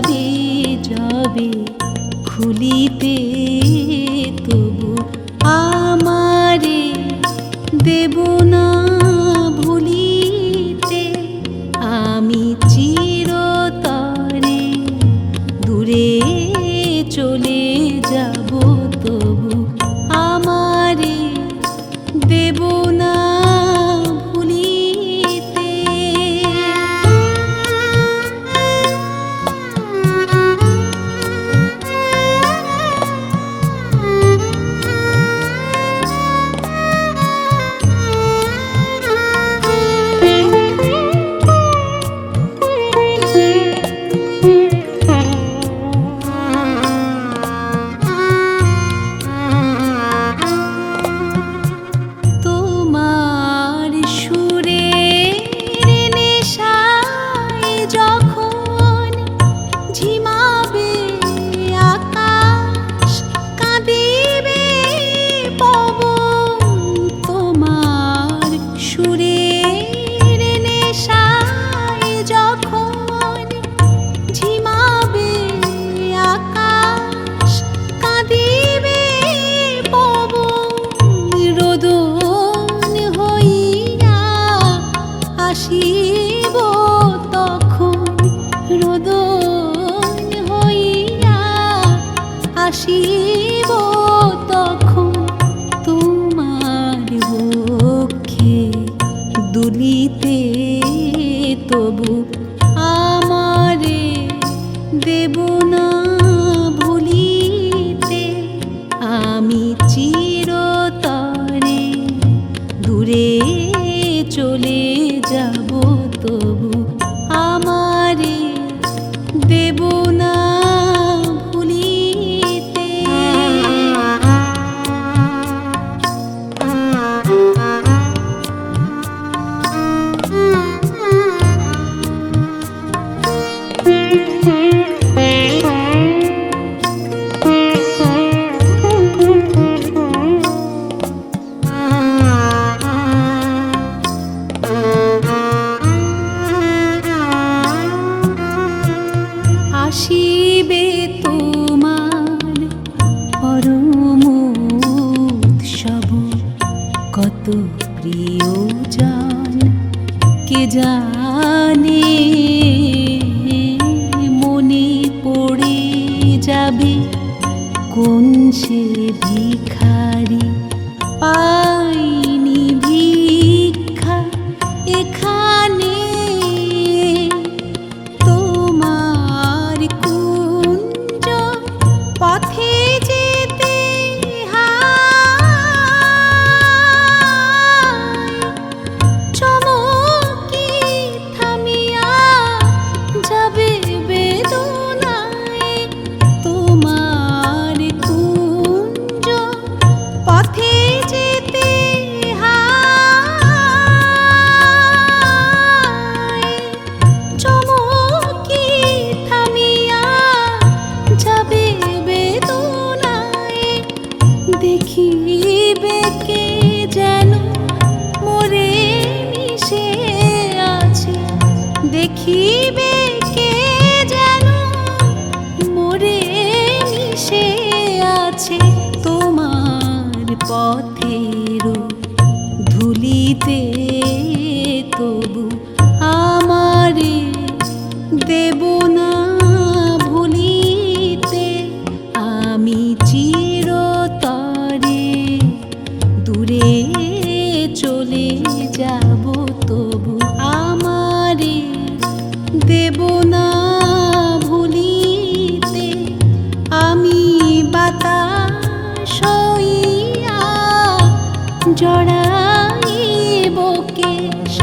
যাবে যাবে খুলিতে তবু আমারে দেব না। তখন হইয়া আসিব তখন তোমার বক্ষে দুলিতে তবু আমারে দেবু প্রিয় জান কে জানে মনে পড়ে যাবে কোন সে ভিখারি? পা 我 জড়াই বকেশ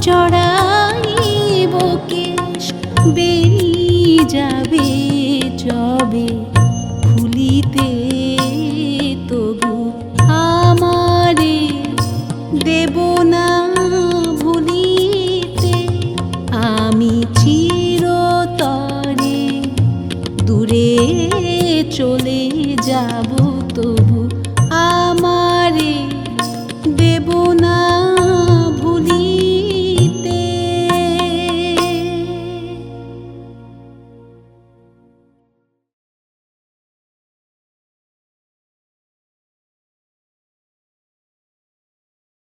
জড়াই বকেশ বেরিয়ে যাবে তবু দেব না আমি চিরতরে দূরে চলে যাব